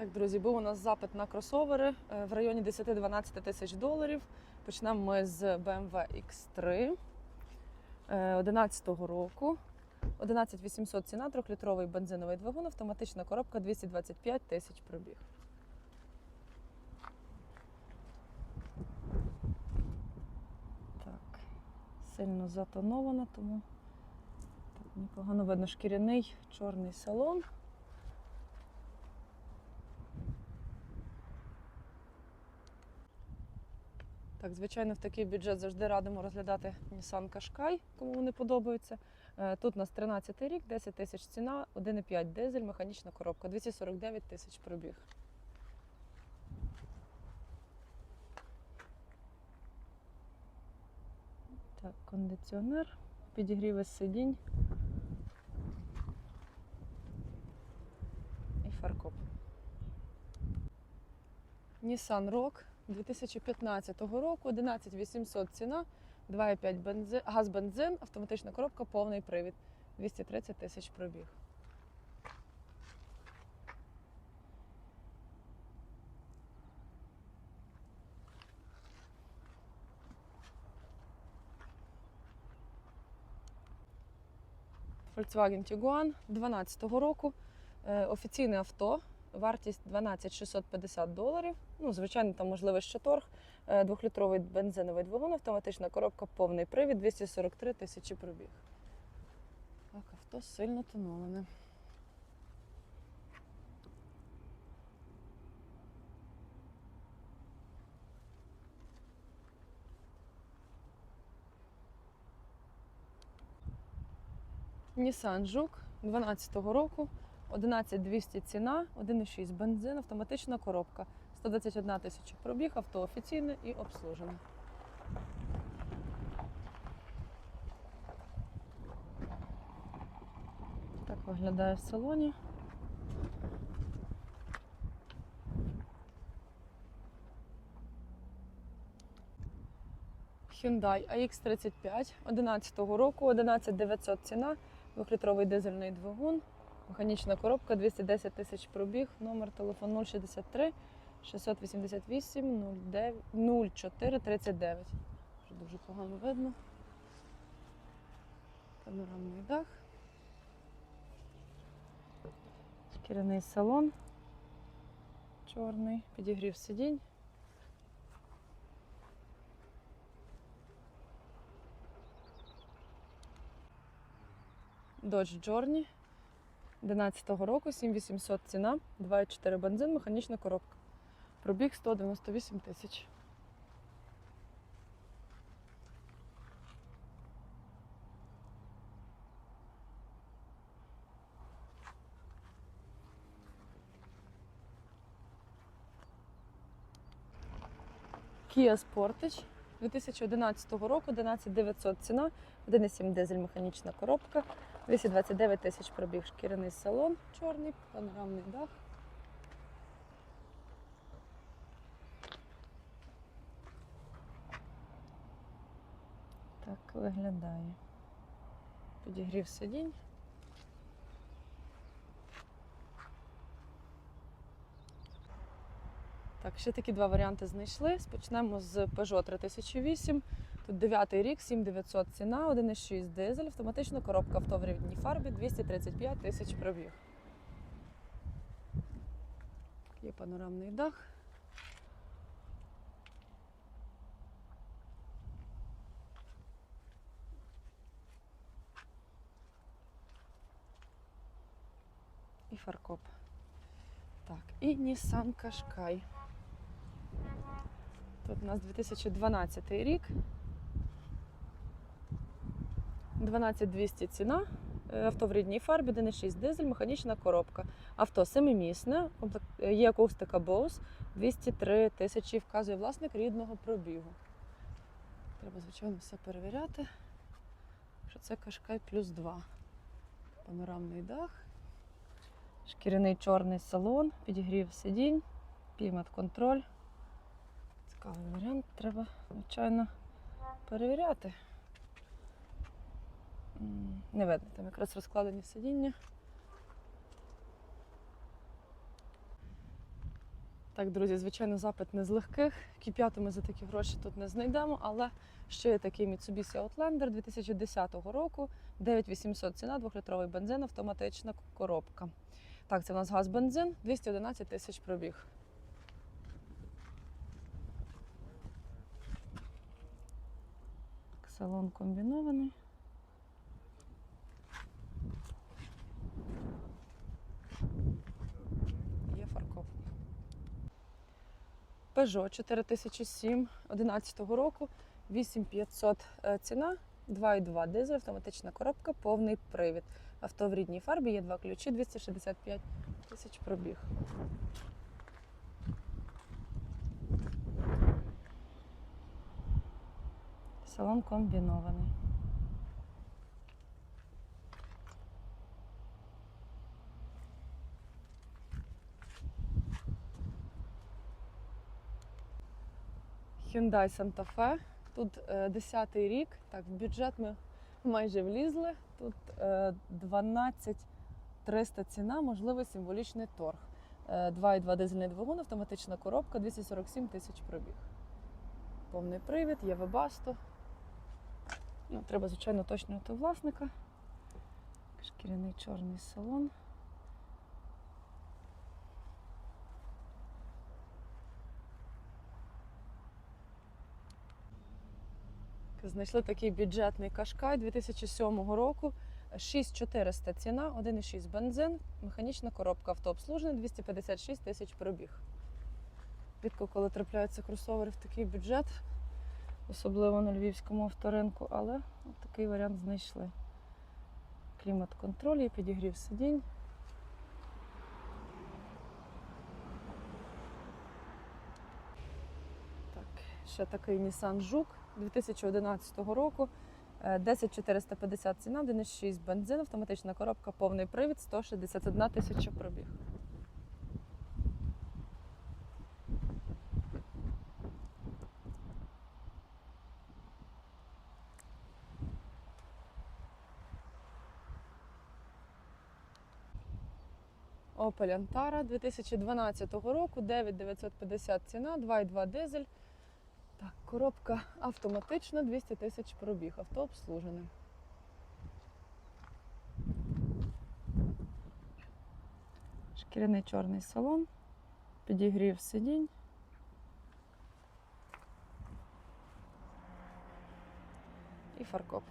Так, друзі, був у нас запит на кросовери е, в районі 10-12 тисяч доларів. Почнемо ми з BMW X3 2011 року. 11800 ціна, 3-літровий бензиновий двигун, автоматична коробка 225 тисяч пробіг. Так, сильно затонована, тому так, непогано видно шкіряний чорний салон. Так, звичайно, в такий бюджет завжди радимо розглядати Nissan Qashqai, кому вони подобаються. Е, Тут у нас 13 рік, 10 тисяч ціна, 1,5 дизель, механічна коробка, 249 тисяч пробіг. Так, кондиціонер, підігріви сидінь і фаркоп. Nissan Rogue 2015 року, 11800 ціна, 2,5 бензин, газ бензин, автоматична коробка, повний привід. 230 тисяч пробіг. Volkswagen Tiguan 2012 року. Е, Офіційне авто. Вартість 12 650 доларів. Ну, звичайно, там можливо ще торг. Е, Двохлітровий бензиновий двигун, автоматична коробка, повний привід, 243 тисячі пробіг. Так, авто сильно тоноване. Nissan Juke 12 року. 11200 ціна, 1,6 бензин, автоматична коробка. 121 тисяча пробіг, авто офіційне і обслужене. Так виглядає в салоні. Hyundai AX35 11 року, 11900 ціна, 2-літровий дизельний двигун. Механічна коробка 210 тисяч пробіг, номер телефону 063 688 09 04 39. Вже дуже погано видно. Панорамний дах. Шкіряний салон. Чорний, підігрів сидінь. Dodge Journey 11 року, 7800 ціна, 2,4 бензин, механічна коробка. Пробіг 198 тисяч. Kia Sportage 2011 року, 11900 ціна, 1,7 дизель механічна коробка, 229 тисяч пробіг шкіряний салон, чорний, панорамний дах. Так виглядає. Підігрів сидінь. Так, ще такі два варіанти знайшли. Почнемо з Peugeot 3008. Тут 9 рік, 7900 ціна, 1,6 дизель, автоматична коробка авто в рівній фарбі, 235 тисяч пробіг. Є панорамний дах. І фаркоп. Так, і Nissan Qashqai. Тут у нас 2012 рік. 12200 ціна. Е, Авто в рідній фарбі, 1,6 дизель, механічна коробка. Авто семимісне, е, є акустика Bose, 203 тисячі вказує власник рідного пробігу. Треба, звичайно, все перевіряти. Що це Кашкай плюс 2. Панорамний дах, шкіряний чорний салон, підігрів сидінь, клімат-контроль. Цікавий варіант, треба, звичайно, перевіряти. Не видно, там якраз розкладені сидіння. Так, друзі, звичайно, запит не з легких. Кіп'яту ми за такі гроші тут не знайдемо, але ще є такий Mitsubishi Outlander 2010 року, 9800 ціна, 2-літровий бензин, автоматична коробка. Так, це у нас газ-бензин, 211 тисяч пробіг. Салон комбінований. Є фаркоп. Peugeot 4007 11 року, 8500 е, ціна, 2,2 дизель, автоматична коробка, повний привід. Авто в рідній фарбі, є два ключі, 265 тисяч пробіг. Салон комбінований. Hyundai Santa Fe. Тут е, 10 рік. Так, в бюджет ми майже влізли. Тут е, 12 300 ціна, можливий символічний торг. Е, 2,2 дизельний двигун, автоматична коробка, 247 тисяч пробіг. Повний привід, є вебасто. Ну, треба, звичайно, уточнювати власника. Шкіряний чорний салон. Знайшли такий бюджетний кашкай 2007 року. 6400 ціна, 1,6 бензин, механічна коробка автообслужений, 256 тисяч пробіг. Рідко, коли трапляються кросовери в такий бюджет, особливо на львівському авторинку, але такий варіант знайшли. Клімат-контроль, є підігрів сидінь. Ще такий Nissan Жук 2011 року. Е, 10450 ціна, 1,6 бензин, автоматична коробка, повний привід, 161 тисяча пробіг. Opel Antara 2012 року, 9950 ціна, 2,2 дизель. Коробка автоматична, 200 тисяч пробіг, авто обслужене. Шкіряний чорний салон, підігрів сидінь. І фаркоп.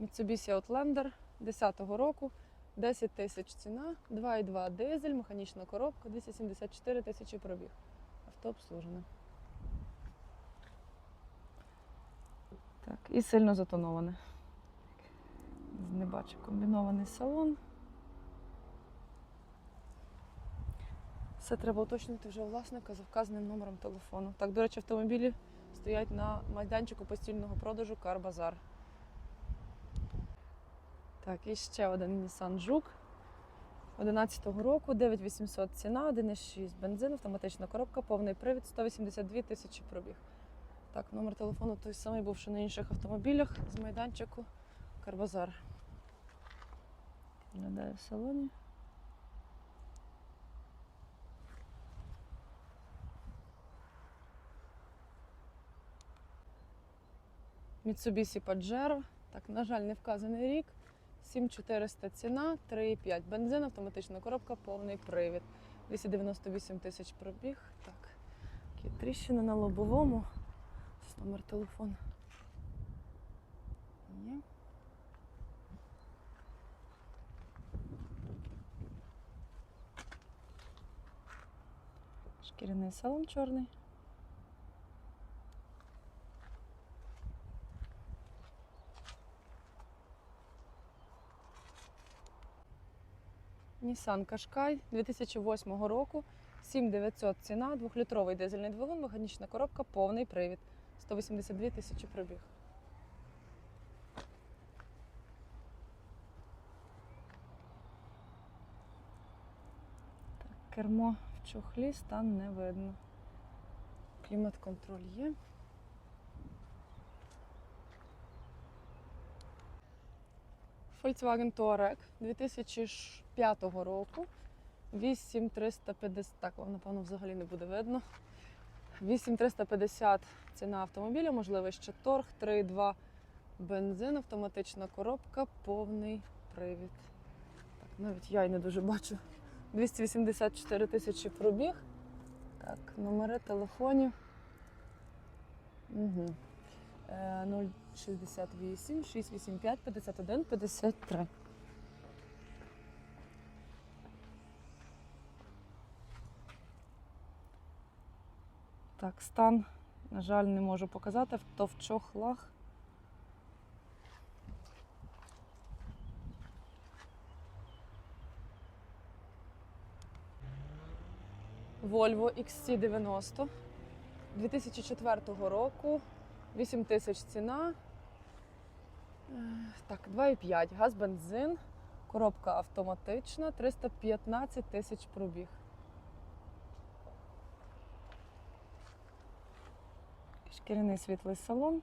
Mitsubishi Outlander 10-го року, 10 тисяч ціна, 2,2 дизель, механічна коробка, 274 тисячі пробіг. Авто обслужене. Так, і сильно затоноване. Не бачу комбінований салон. Все треба уточнити вже власника за вказаним номером телефону. Так, до речі, автомобілі стоять на майданчику постільного продажу Карбазар. Так, і ще один Nissan Жук 11-го року, 9800 ціна, 1,6 бензин, автоматична коробка, повний привід, 182 тисячі пробіг. Так, номер телефону той самий був, що на інших автомобілях з майданчику Карбазар. Виглядає в салоні. Mitsubishi Pajero. Так, на жаль, не вказаний рік. 7400 ціна, 3,5. Бензин, автоматична коробка, повний привід. 298 тисяч пробіг. Так, Такі тріщини на лобовому. Номер телефону. Ні. Шкіряний салон чорний. Nissan Qashqai 2008 року, 7900 ціна, 2-літровий дизельний двигун, механічна коробка, повний привід. 182 тисячі пробіг. Так, кермо в чохлі, стан не видно. Клімат-контроль є. Volkswagen Touareg 2005 року. 8350, так, вам напевно взагалі не буде видно. 8350 ціна автомобіля, можливо, ще торг, 3,2 бензин, автоматична коробка, повний привід. Так, навіть я й не дуже бачу. 284 тисячі пробіг. Так, номери телефонів. Угу. 068 685 51 53. Так, стан, на жаль, не можу показати, то в чохлах. Volvo XC90 2004 року. 8 тисяч ціна. Е, Так, 2,5. Газ, бензин. Коробка автоматична, 315 тисяч пробіг. Шкіряний світлий салон.